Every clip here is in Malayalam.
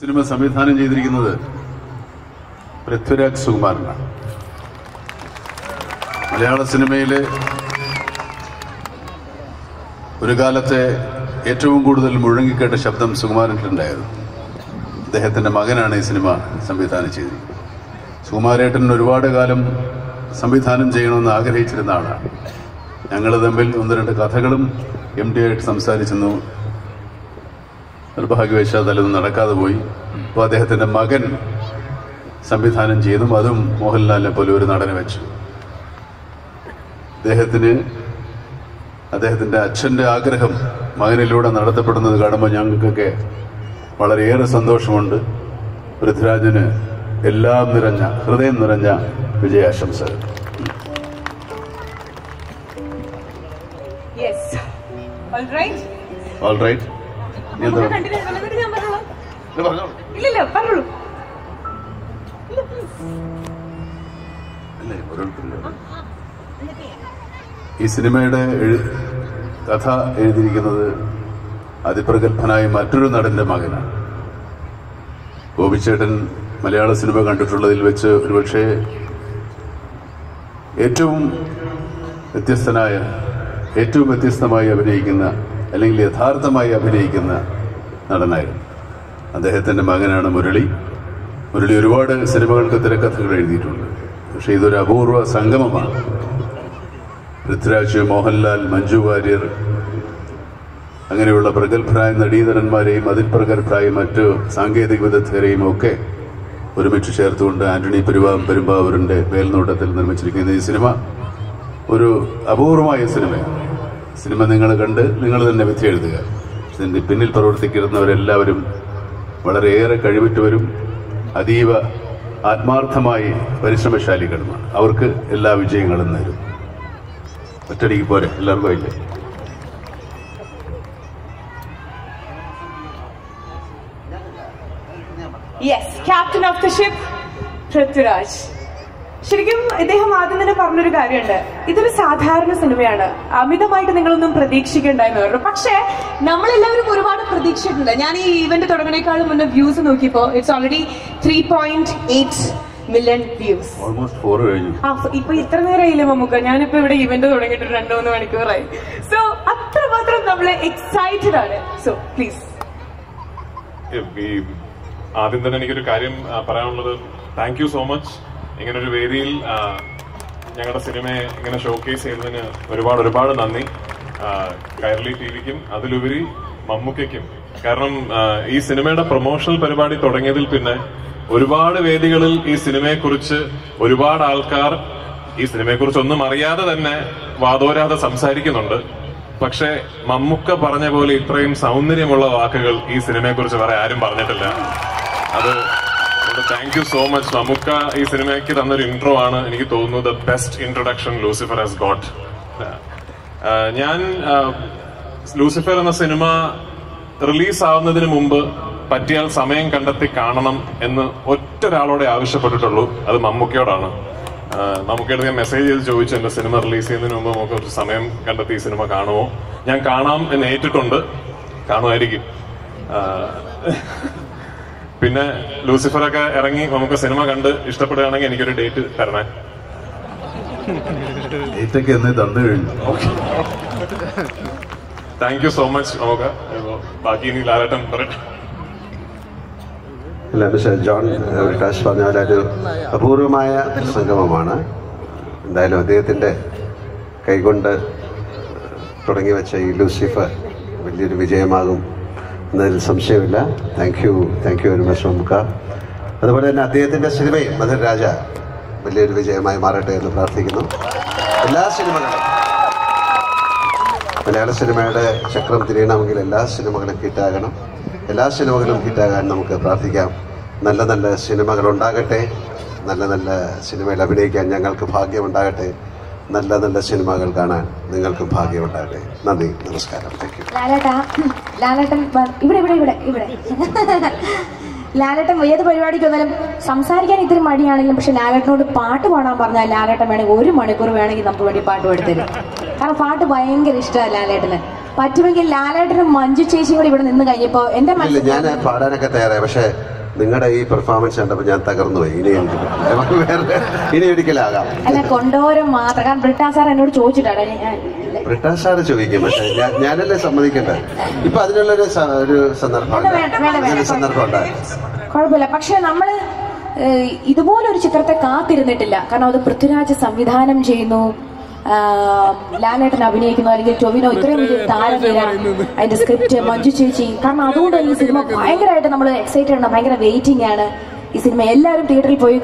സിനിമ സംവിധാനം ചെയ്തിരിക്കുന്നത് പൃഥ്വിരാജ് സുകുമാരനാണ്. മലയാള സിനിമയിലെ ഒരു കാലത്തെ ഏറ്റവും കൂടുതൽ മുഴങ്ങിക്കേട്ട ശബ്ദം സുകുമാരനിലുണ്ടായിരുന്നു അദ്ദേഹത്തിന്റെ മകനാണ് ഈ സിനിമ സംവിധാനം ചെയ്തിരിക്കുന്നത്. സുകുമാരേട്ടൻ ഒരുപാട് കാലം സംവിധാനം ചെയ്യണമെന്ന് ആഗ്രഹിച്ചിരുന്ന ആളാണ്. ഞങ്ങൾ തമ്മിൽ ഒന്ന് രണ്ട് കഥകളും എം ഡി ആയിട്ട് സംസാരിച്ചെന്നു നിർഭാഗ്യവശാൽ അതൊന്നും നടക്കാതെ പോയി. അപ്പോൾ അദ്ദേഹത്തിന്റെ മകൻ സംവിധാനം ചെയ്തും അതും മോഹൻലാലിനെ പോലെ ഒരു നടനെ വെച്ചു. അദ്ദേഹത്തിന് അദ്ദേഹത്തിന്റെ അച്ഛന്റെ ആഗ്രഹം മകനിലൂടെ നടത്തപ്പെടുന്നത് കാണുമ്പോൾ ഞങ്ങൾക്കൊക്കെ വളരെയേറെ സന്തോഷമുണ്ട്. പൃഥ്വിരാജന് എല്ലാം നിറഞ്ഞ ഹൃദയം നിറഞ്ഞ വിജയാശംസകൾ. Yes right. All ഓൾ ഈ സിനിമയുടെ കഥ എഴുതിയിരിക്കുന്നത് അതിപ്രഗത്ഭനായ മറ്റൊരു നടന്റെ മകനാണ്. ഗോപിച്ചേട്ടൻ മലയാള സിനിമ കണ്ടിട്ടുള്ളതിൽ വെച്ച് ഒരുപക്ഷെ ഏറ്റവും വ്യത്യസ്തനായ ഏറ്റവും വ്യത്യസ്തമായി അഭിനയിക്കുന്ന അല്ലെങ്കിൽ യഥാർത്ഥമായി അഭിനയിക്കുന്ന നടനായിരുന്നു. അദ്ദേഹത്തിന്റെ മകനാണ് മുരളി. മുരളി ഒരുപാട് സിനിമകൾക്ക് തിരക്കഥകൾ എഴുതിയിട്ടുണ്ട്. പക്ഷേ ഇതൊരു അപൂർവ സംഗമമാണ്. പൃഥ്വിരാജ് മോഹൻലാൽ മഞ്ജു വാര്യർ അങ്ങനെയുള്ള പ്രഗത്ഭരായ നടീതരന്മാരെയും അതിൽ പ്രഗത്ഭരായ മറ്റ് സാങ്കേതിക വിദഗ്ധരെയും ഒക്കെ ഒരുമിച്ച് ചേർത്തുകൊണ്ട് ആന്റണി പെരുവാ പെരുമ്പാവൂരിന്റെ മേൽനോട്ടത്തിൽ നിർമ്മിച്ചിരിക്കുന്ന ഈ സിനിമ ഒരു അപൂർവമായ സിനിമയാണ്. സിനിമ നിങ്ങൾ കണ്ട് നിങ്ങൾ തന്നെ വിധി എഴുതുക. ഇതിന്റെ പിന്നിൽ പ്രവർത്തിക്കുന്നവരെല്ലാവരും വളരെയേറെ കഴിവുറ്റവരും അതീവ ആത്മാർത്ഥമായി പരിശ്രമശാലികളുമാണ്. അവർക്ക് എല്ലാ വിജയങ്ങളും നേരും. ഒറ്റടിക്ക് പോരെ. എല്ലാവർക്കും ഇല്ലേ Yes, captain of the ship, Prithviraj ശരിക്കും ഇദ്ദേഹം ആദ്യം തന്നെ പറഞ്ഞൊരു കാര്യമുണ്ട്. ഇതൊരു സാധാരണ സിനിമയാണ്. അമിതമായിട്ട് നിങ്ങളൊന്നും പ്രതീക്ഷിക്കണ്ട എന്ന് പറഞ്ഞു പക്ഷേ നമ്മളെല്ലാവരും ഒരുപാട് പ്രതീക്ഷിച്ചിട്ടുണ്ട്. ഞാൻ ഈ ഇവന്റ് തുടങ്ങണേക്കാളും മുന്നേ വ്യൂസ് നോക്കിയപ്പോ it's already three point eight million views ആ ഇപ്പൊ ഇത്ര നേരമായില്ലേ മമ്മൂക്ക? ഞാനിപ്പോ ഇവിടെ ഇവന്റ് തുടങ്ങിയിട്ട് രണ്ടു മൂന്ന് മണിക്കൂറായി. സോ അത്രമാത്രം നമ്മൾ എക്സൈറ്റഡ് ആണ്. സോ പ്ലീസ് ആദ്യം തന്നെ എനിക്കൊരു കാര്യം പറയാനുള്ളത്. താങ്ക് യു സോ മച്ച് ഇങ്ങനെ ഒരു വേദിയിൽ ഞങ്ങളുടെ സിനിമയെ ഇങ്ങനെ ഷോക്കേസ് ചെയ്തതിന് ഒരുപാട് ഒരുപാട് നന്ദി. കൈരളി ടി വിക്കും അതിലുപരി മമ്മൂക്കയ്ക്കും. കാരണം ഈ സിനിമയുടെ പ്രൊമോഷണൽ പരിപാടി തുടങ്ങിയതിൽ പിന്നെ ഒരുപാട് വേദികളിൽ ഈ സിനിമയെക്കുറിച്ച് ഒരുപാട് ആൾക്കാർ ഈ സിനിമയെക്കുറിച്ച് ഒന്നും അറിയാതെ തന്നെ വാദോരാതെ സംസാരിക്കുന്നുണ്ട്. പക്ഷെ മമ്മുക്ക പറഞ്ഞ പോലെ ഇത്രയും സൗന്ദര്യമുള്ള വാക്കുകൾ ഈ സിനിമയെക്കുറിച്ച് വേറെ ആരും പറഞ്ഞിട്ടില്ല. അത് thank you so much Mammukka ഈ സിനിമയ്ക്ക് തന്നൊരു ഇൻട്രോ ആണ് എനിക്ക് തോന്നുന്നത്. Best introduction Lucifer has got ഞാൻ ലൂസിഫർ എന്ന സിനിമ റിലീസ് ആവുന്നതിന് മുമ്പ് പറ്റിയാൽ സമയം കണ്ടെത്തി കാണണം എന്ന് ഒറ്റ ഒരാളോടെ ആവശ്യപ്പെട്ടിട്ടുള്ളൂ. അത് മമ്മൂക്കയോടാണ്. മമ്മൂക്കയോട് ഞാൻ മെസ്സേജ് ചെയ്ത് ചോദിച്ചു എന്റെ സിനിമ റിലീസ് ചെയ്യുന്നതിന് മുമ്പ് നമുക്ക് കുറച്ച് സമയം കണ്ടെത്തി ഈ സിനിമ കാണുമോ? ഞാൻ കാണാം എന്ന് ഏറ്റിട്ടുണ്ട്. കാണുമായിരിക്കും. പിന്നെ ലൂസിഫർ ഒക്കെ ഇറങ്ങി നമുക്ക് സിനിമ കണ്ട് ഇഷ്ടപ്പെടുകയാണെങ്കിൽ എനിക്കൊരു ഡേറ്റ് തരണേ. ഡേറ്റൊക്കെ എന്നേ തന്നു കഴിഞ്ഞു. താങ്ക് യു സോ മച്ച് നമുക്ക് ബാക്കി ഇനി ലാലട്ടൻ പറയട്ടെ. അല്ല മിസ്റ്റർ ജോൺ വികാസ് പറഞ്ഞ പോലെ ഒരു അപൂർവമായ സംഗമമാണ്. എന്തായാലും അദ്ദേഹത്തിന്റെ കൈകൊണ്ട് തുടങ്ങി വെച്ച ഈ ലൂസിഫർ വലിയൊരു വിജയമാകും. എന്നതിൽ സംശയമില്ല. Thank you thank you very much നമുക്ക് അതുപോലെ തന്നെ അദ്ദേഹത്തിന്റെ സിനിമയും മധുര രാജ വലിയൊരു വിജയമായി മാറട്ടെ എന്ന് പ്രാർത്ഥിക്കുന്നു. എല്ലാ സിനിമകളും. മലയാള സിനിമയുടെ ചക്രം തിരിയണമെങ്കിൽ എല്ലാ സിനിമകളും ഹിറ്റാകണം. എല്ലാ സിനിമകളും ഹിറ്റാകാൻ നമുക്ക് പ്രാർത്ഥിക്കാം. നല്ല നല്ല സിനിമകൾ ഉണ്ടാകട്ടെ. നല്ല നല്ല സിനിമയിൽ അഭിനയിക്കാൻ ഞങ്ങൾക്ക് ഭാഗ്യമുണ്ടാകട്ടെ നല്ല നല്ല സിനിമകൾ കാണാൻ നിങ്ങൾക്കും ഭാഗ്യമുണ്ടാകട്ടെ. നന്ദി നമസ്കാരം. താങ്ക് യു ലാലേട്ടൻ ഇവിടെ ഇവിടെ ഇവിടെ ഇവിടെ. ലാലേട്ടൻ ഏത് പരിപാടിക്ക് വന്നാലും സംസാരിക്കാൻ ഇത്തിരി മടിയാണെങ്കിലും പക്ഷെ ലാലേട്ടനോട് പാട്ട് പാടാൻ പറഞ്ഞാൽ ലാലേട്ടൻ വേണമെങ്കിൽ ഒരു മണിക്കൂർ വേണമെങ്കിൽ നമുക്ക് വേണ്ടി പാട്ട് പാടിത്തരും. കാരണം പാട്ട് ഭയങ്കര ഇഷ്ടമാണ് ലാലേട്ടന്. പറ്റുമെങ്കിൽ ലാലേട്ടനും മഞ്ജു ചേച്ചിയും കൂടി ഇവിടെ നിന്ന് കഴിഞ്ഞപ്പോ എന്റെ ഇല്ല മനസ്സിൽ ഞാൻ പാടാനൊക്കെ തയ്യാറായി. പക്ഷെ നിങ്ങളുടെ ഈ പെർഫോമൻസ് കണ്ടപ്പോൾ ഞാൻ തകർന്നു പോയി ഇനി വേറെ ഇനി ഒരിക്കലാകാം. അല്ല കൊണ്ടോരം മാത്രം കാരണം ബ്രിട്ടാ സാർ എന്നോട് ചോദിച്ചിട്ടാണ് ഞാൻ ബ്രിട്ടാഷ് സാറ് ചോദിക്കും. പക്ഷേ ഞാനല്ലേ സമ്മതിക്കണ്ടേ? ഇപ്പൊ അതിനുള്ളൊരു ഒരു സന്ദർഭം. സന്ദർഭം ഉണ്ടായി കുഴപ്പമില്ല. പക്ഷെ നമ്മൾ ഇതുപോലൊരു ചിത്രത്തെ കാത്തിരുന്നിട്ടില്ല. കാരണം അത് പൃഥ്വിരാജ് സംവിധാനം ചെയ്യുന്നു. ലാലേട്ടൻ അഭിനയിക്കുന്നു അല്ലെങ്കിൽ ടൊവിനോ ഇത്രയും വലിയ താരനിര അതിന്റെ സ്ക്രിപ്റ്റ് മഞ്ജു ചേച്ചി. കാരണം അതുകൊണ്ട് ഈ സിനിമ ഭയങ്കരമായിട്ട് നമ്മൾ എക്സൈറ്റഡ് ആണ് ഭയങ്കര വെയിറ്റിംഗ് ആണ്. ഈ സിനിമ എല്ലാവരും തിയേറ്ററിൽ പോയി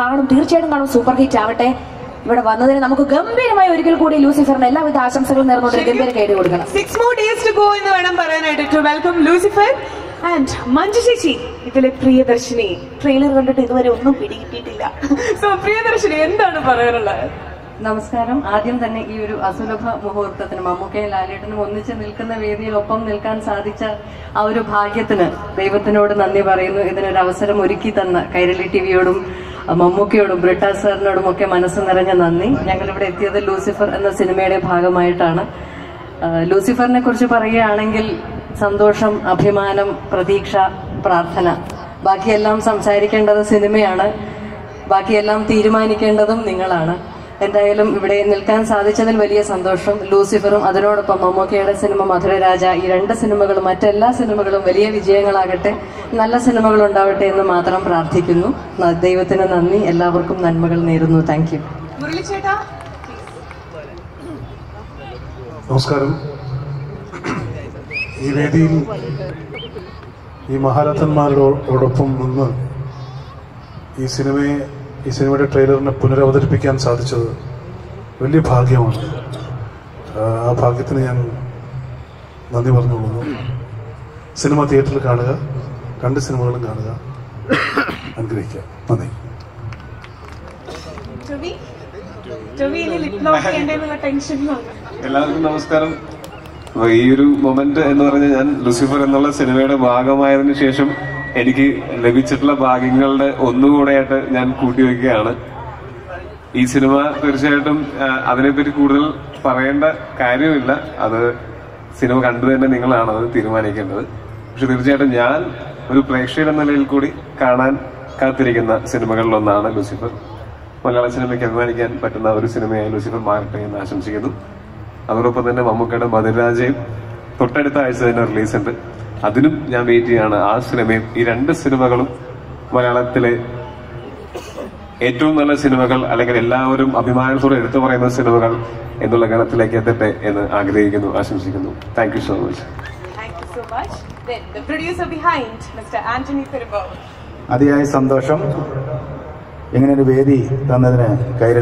കാണും. തീർച്ചയായിട്ടും കാണും. സൂപ്പർ ഹിറ്റ് ആവട്ടെ. ഇവിടെ വന്നതിന് നമുക്ക് ഗംഭീരമായി ഒരിക്കൽ കൂടി ലൂസിഫറിന് എല്ലാവിധ ആശംസകളും നേർന്നുകൊണ്ട് ഗംഭീര കയറി കൊടുക്കണം. Six more days to go എന്ന് വേണം പറയാനായിട്ട് to welcome Lucifer and Manju ചേച്ചി. ഇതിലെ പ്രിയദർശിനി. ട്രെയിലർ കണ്ടിട്ട് ഇതുവരെ ഒന്നും പിടികിട്ടിയിട്ടില്ല. സോ പ്രിയദർശിനി എന്താണ് പറയാനുള്ളത്? നമസ്കാരം. ആദ്യം തന്നെ ഈ ഒരു അസുലഭ മുഹൂർത്തത്തിന് മമ്മൂക്കയും ലാലേട്ടനും ഒന്നിച്ച് നിൽക്കുന്ന വേദിയിൽ ഒപ്പം നിൽക്കാൻ സാധിച്ച ആ ഒരു ഭാഗ്യത്തിന് ദൈവത്തിനോട് നന്ദി പറയുന്നു. ഇതിനൊരു അവസരം ഒരുക്കി തന്ന കൈരളി ടിവിയോടും മമ്മൂക്കയോടും ബ്രിട്ടാ സാറിനോടും ഒക്കെ മനസ്സ് നിറഞ്ഞ നന്ദി. ഞങ്ങളിവിടെ എത്തിയത് ലൂസിഫർ എന്ന സിനിമയുടെ ഭാഗമായിട്ടാണ്. ലൂസിഫറിനെ കുറിച്ച് പറയുകയാണെങ്കിൽ സന്തോഷം അഭിമാനം പ്രതീക്ഷ പ്രാർത്ഥന. ബാക്കിയെല്ലാം സംസാരിക്കേണ്ടത് സിനിമയാണ്. ബാക്കിയെല്ലാം തീരുമാനിക്കേണ്ടതും നിങ്ങളാണ്. എന്തായാലും ഇവിടെ നിൽക്കാൻ സാധിച്ചതിൽ വലിയ സന്തോഷം. ലൂസിഫറും അതിനോടൊപ്പം മമ്മൂക്കയുടെ സിനിമ മധുരരാജ ഈ രണ്ട് സിനിമകളും മറ്റെല്ലാ സിനിമകളും വലിയ വിജയങ്ങളാകട്ടെ നല്ല സിനിമകൾ ഉണ്ടാവട്ടെ എന്ന് മാത്രം പ്രാർത്ഥിക്കുന്നു. ദൈവത്തിന് നന്ദി. എല്ലാവർക്കും നന്മകൾ നേരുന്നു. താങ്ക് യു നമസ്കാരം. ഈ വേദിയിൽ ഈ മഹാരഥന്മാരോടൊപ്പം നിന്ന് ഈ സിനിമയെ ഈ സിനിമയുടെ ട്രെയിലറിനെ പുനരവതരിപ്പിക്കാൻ സാധിച്ചത് വലിയ ഭാഗ്യമാണ്. ആ, ഭാഗ്യത്തിന് ഞാൻ നന്ദി പറഞ്ഞുകൊള്ളുന്നു. സിനിമ തിയേറ്ററിൽ കാണുക രണ്ട് സിനിമകളും കാണുക അനുഗ്രഹിക്കുക. നന്ദി. എല്ലാവർക്കും നമസ്കാരം. ഈ ഒരു മൊമെന്റ് എന്ന് പറഞ്ഞാൽ ഞാൻ ലൂസിഫർ എന്നുള്ള സിനിമയുടെ ഭാഗമായതിനു ശേഷം എനിക്ക് ലഭിച്ചിട്ടുള്ള ഭാഗ്യങ്ങളുടെ ഒന്നുകൂടെയായിട്ട് ഞാൻ കൂട്ടിവെക്കുകയാണ് ഈ സിനിമ തീർച്ചയായിട്ടും അതിനെപ്പറ്റി കൂടുതൽ പറയേണ്ട കാര്യമില്ല. അത് സിനിമ കണ്ടു തന്നെ നിങ്ങളാണ് അത് തീരുമാനിക്കേണ്ടത്. പക്ഷെ തീർച്ചയായിട്ടും ഞാൻ ഒരു പ്രേക്ഷകൻ നിലയിൽ കൂടി കാണാൻ കാത്തിരിക്കുന്ന സിനിമകളിലൊന്നാണ് ലൂസിഫർ. മലയാള സിനിമയ്ക്ക് അഭിമാനിക്കാൻ പറ്റുന്ന ഒരു സിനിമയായി ലൂസിഫർ മാറട്ടെ എന്ന് ആശംസിക്കുന്നു. അതോടൊപ്പം തന്നെ മമ്മൂക്കയുടെ മധുരരാജയും തൊട്ടടുത്ത ആഴ്ച തന്നെ റിലീസ് ഉണ്ട് അതിനും ഞാൻ വെയിറ്റ് ചെയ്യാണ് ആ സിനിമയും ഈ രണ്ട് സിനിമകളും മലയാളത്തിലെ ഏറ്റവും നല്ല സിനിമകൾ അല്ലെങ്കിൽ എല്ലാവരും അഭിമാനത്തോടെ എടുത്തു പറയുന്ന സിനിമകൾ എന്നുള്ള ഗണത്തിലേക്ക് എത്തട്ടെ എന്ന് ആഗ്രഹിക്കുന്നു ആശംസിക്കുന്നു thank you so much Thank you so much. Then the producer behind, Mr. അതിയായ സന്തോഷം ഇങ്ങനെ ഒരു വേദി തന്നതിന് കൈര